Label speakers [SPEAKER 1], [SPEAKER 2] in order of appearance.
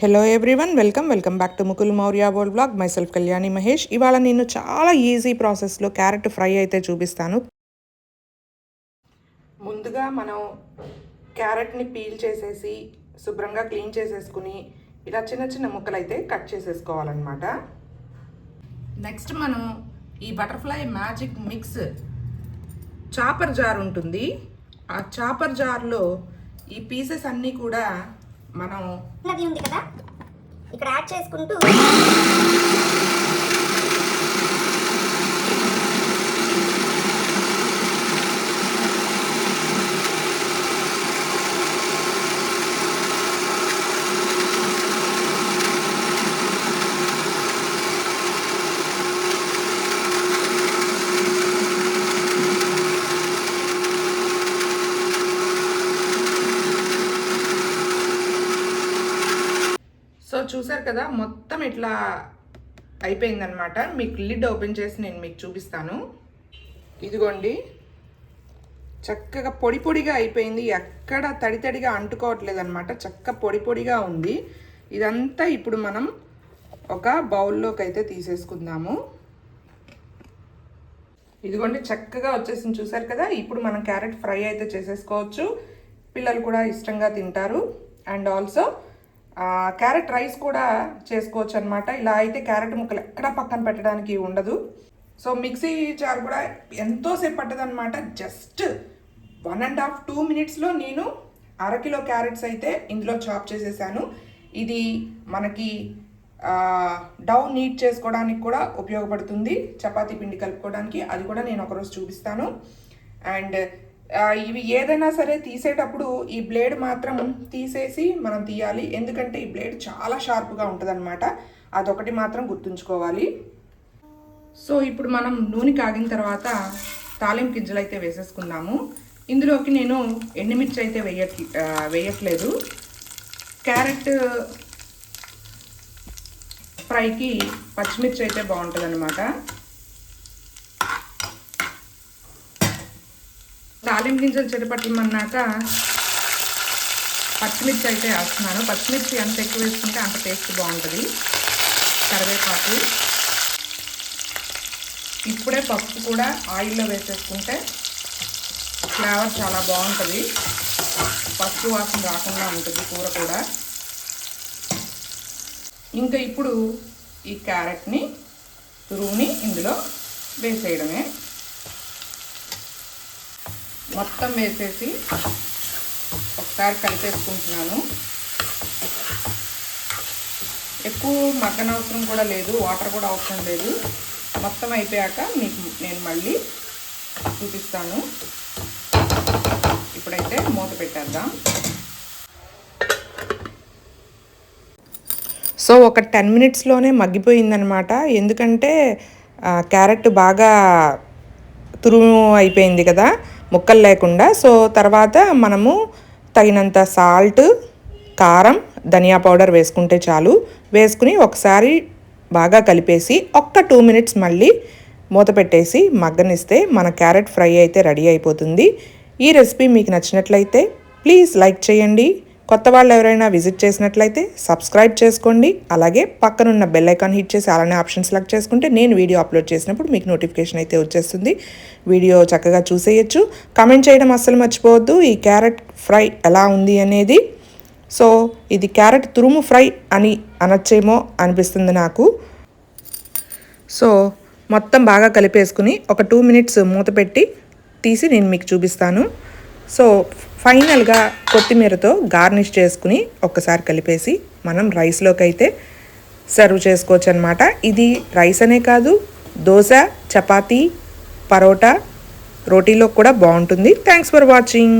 [SPEAKER 1] Hello everyone welcome welcome back to Mukul Maurya world blog myself Kalyani Mahesh ఇవాళ నేను చాలా easy ప్రాసెస్లో carrot fry అయితే చూపిస్తాను. ముందుగా మనం క్యారెట్ని పీల్ చేసేసి శుభ్రంగా క్లీన్ చేసేసుకుని ఇలా చిన్న చిన్న ముక్కలు అయితే కట్ చేసేసుకోవాలన్నమాట. నెక్స్ట్ మనం ఈ butterfly magic mix chopper jar ఉంటుంది. ఆ చాపర్ జార్లో ఈ పీసెస్ అన్నీ కూడా మనం
[SPEAKER 2] నది ఉంది కదా? ఇక్కడ యాడ్ చేసుకుంటూ
[SPEAKER 1] చూసారు కదా మొత్తం ఇట్లా అయిపోయిందనమాట మీకు లిడ్ ఓపెన్ చేసి నేను మీకు చూపిస్తాను. ఇదిగోండి. చక్కగా పొడి పొడిగా అయిపోయింది. ఎక్కడ తడి తడిగా అంటుకోవట్లేదు అనమాట చక్క పొడి పొడిగా ఉంది. ఇదంతా ఇప్పుడు మనం ఒక బౌల్లోకి అయితే తీసేసుకుందాము. ఇదిగోండి చక్కగా వచ్చేసింది. చూసారు కదా ఇప్పుడు మనం క్యారెట్ ఫ్రై అయితే చేసేసుకోవచ్చు. పిల్లలు కూడా ఇష్టంగా తింటారు. అండ్ ఆల్సో క్యారెట్ రైస్ కూడా చేసుకోవచ్చు అనమాట ఇలా అయితే క్యారెట్ ముక్కలు ఎక్కడ పక్కన పెట్టడానికి ఉండదు. సో మిక్సీ జార్ కూడా ఎంతోసేపు పట్టదనమాట just one and half two మినిట్స్లో నేను అరకిలో క్యారెట్స్ అయితే ఇందులో చాప్ చేసేసాను. ఇది మనకి డౌ నీట్ చేసుకోవడానికి కూడా ఉపయోగపడుతుంది. చపాతీ పిండి కలుపుకోవడానికి అది కూడా నేను ఒకరోజు చూపిస్తాను. అండ్ ఇవి ఏదైనా సరే తీసేటప్పుడు ఈ బ్లేడ్ మాత్రం తీసేసి మనం తీయాలి. ఎందుకంటే ఈ బ్లేడ్ చాలా షార్ప్గా ఉంటుంది అనమాట అదొకటి మాత్రం గుర్తుంచుకోవాలి. సో ఇప్పుడు మనం నూనె కాగిన తర్వాత తాలింపు గింజలు అయితే వేసేసుకుందాము. ఇందులోకి నేను ఎండుమిర్చి అయితే వేయ వేయట్లేదు. క్యారెట్ ఫ్రైకి పచ్చిమిర్చి అయితే బాగుంటుంది అనమాట తాలింపు గింజలు చెడపట్టమన్నాక పచ్చిమిర్చి అయితే వేస్తున్నాను. పచ్చిమిర్చి ఎంత ఎక్కువ వేసుకుంటే అంత టేస్ట్ బాగుంటుంది. కరివేపాకు. ఇప్పుడే పప్పు కూడా ఆయిల్లో వేసేసుకుంటే ఫ్లేవర్ చాలా బాగుంటుంది. పసుపు వాసన రాకుండా ఉంటుంది కూర కూడా. ఇంకా ఇప్పుడు ఈ క్యారెట్ని తురువుని ఇందులో వేసేయడమే. మొత్తం వేసేసి ఒకసారి కలిపేసుకుంటున్నాను. ఎక్కువ మగ్గన అవసరం కూడా లేదు వాటర్ కూడా అవసరం లేదు. మొత్తం అయిపోయాక మీకు నేను మళ్ళీ చూపిస్తాను. ఇప్పుడైతే మూత పెట్టేద్దాం. సో ఒక టెన్ మినిట్స్లోనే మగ్గిపోయిందనమాట ఎందుకంటే క్యారెట్ బాగా తురుము అయిపోయింది కదా. ముక్కలు లేకుండా. సో తర్వాత మనము తగినంత సాల్ట్ కారం ధనియా పౌడర్ వేసుకుంటే చాలు. వేసుకుని ఒకసారి బాగా కలిపేసి ఒక్క టూ మినిట్స్ మళ్ళీ మూత పెట్టేసి మగ్గనిస్తే మన క్యారెట్ ఫ్రై అయితే రెడీ అయిపోతుంది. ఈ రెసిపీ మీకు నచ్చినట్లయితే ప్లీజ్ లైక్ చేయండి. కొత్త వాళ్ళు ఎవరైనా విజిట్ చేసినట్లయితే సబ్స్క్రైబ్ చేసుకోండి. అలాగే పక్కనున్న బెల్ ఐకాన్ హిట్ చేసి అలానే ఆప్షన్ సెలెక్ట్ చేసుకుంటే నేను వీడియో అప్లోడ్ చేసినప్పుడు మీకు నోటిఫికేషన్ అయితే వచ్చేస్తుంది. వీడియో చక్కగా చూసేయచ్చు. కమెంట్ చేయడం అస్సలు మర్చిపోవద్దు. ఈ క్యారెట్ ఫ్రై ఎలా ఉంది అనేది. సో ఇది క్యారెట్ తురుము ఫ్రై అని అనొచ్చేమో అనిపిస్తుంది నాకు. సో మొత్తం బాగా కలిపేసుకుని ఒక టూ మినిట్స్ మూత పెట్టి తీసి నేను మీకు చూపిస్తాను. సో ఫైనల్గా కొత్తిమీరతో గార్నిష్ చేసుకుని ఒక్కసారి కలిపేసి మనం రైస్లోకి అయితే సర్వ్ చేసుకోవచ్చు అనమాట ఇది రైస్ అనే కాదు దోశ చపాతీ పరోటా రోటీలో కూడా బాగుంటుంది. Thanks for watching.